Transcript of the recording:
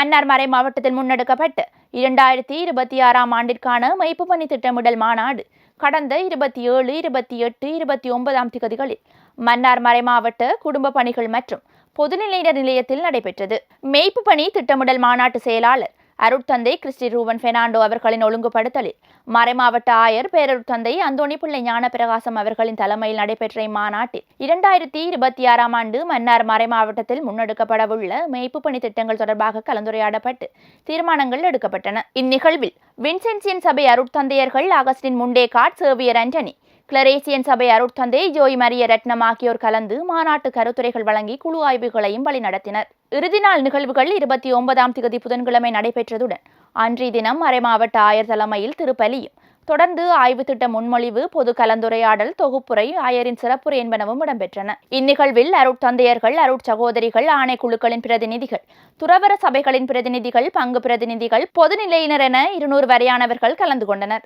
மன்னார் மறை மாவட்டத்தில் முன்னெடுக்கப்பட்டு இரண்டாயிரத்தி இருபத்தி ஆறாம் ஆண்டிற்கான மைப்பு பணி திட்டமிடல் மாநாடு கடந்த இருபத்தி ஏழு இருபத்தி எட்டு இருபத்தி ஒன்பதாம் திகதிகளில் மன்னார் மறை மாவட்ட குடும்ப பணிகள் மற்றும் பொதுநிலையினர் நிலையத்தில் நடைபெற்றது. மெய்ப்பு பணி திட்டமிடல் மாநாட்டு செயலாளர் அருட்தந்தை கிறிஸ்டி ரூவன் பெர்னாண்டோ அவர்களின் ஒழுங்குபடுத்தலில். மறைமாவட்ட ஆயர் பேரருட்தந்தை அந்தோணி பிள்ளை ஞானபிரகாசம் அவர்களின் தலைமையில் நடைபெற்ற இம்மாநாட்டில் இரண்டாயிரத்தி இருபத்தி ஆறாம் ஆண்டு மன்னார் மறைமாவட்டத்தில் முன்னெடுக்கப்படவுள்ள மேய்ப்பு பணி திட்டங்கள் தொடர்பாக கலந்துரையாடப்பட்டு தீர்மானங்கள் எடுக்கப்பட்டன. இந்நிகழ்வில் வின்சென்சியன் சபை அருட்தந்தையர்கள் Augustine Mundekat Xavier Antony Claretian சபை அருட்தந்தை ஜோய் மரிய ரத்னம் ஆகியோர் கலந்து மாநாட்டு கருத்துரைகள் வழங்கி குழு ஆய்வுகளையும் வழிநடத்தினர். இறுதி நாள் நிகழ்வுகள் இருபத்தி ஒன்பதாம் திகதி புதன்கிழமை நடைபெற்றதுடன் அன்றைய தினம் மறைமாவட்ட ஆயர் தலைமையில் திருப்பலியும் தொடர்ந்து ஆய்வு திட்ட முன்மொழிவு பொது கலந்துரையாடல் தொகுப்புரை ஆயரின் சிறப்புரை என்பனவும் இடம்பெற்றன. இந்நிகழ்வில் அருட்தந்தையர்கள் அருட்சகோதரிகள் ஆணைக்குழுக்களின் பிரதிநிதிகள் துறவர சபைகளின் பிரதிநிதிகள் பங்கு பிரதிநிதிகள் பொதுநிலையினர் என இருநூறு வரையானவர்கள் கலந்து கொண்டனர்.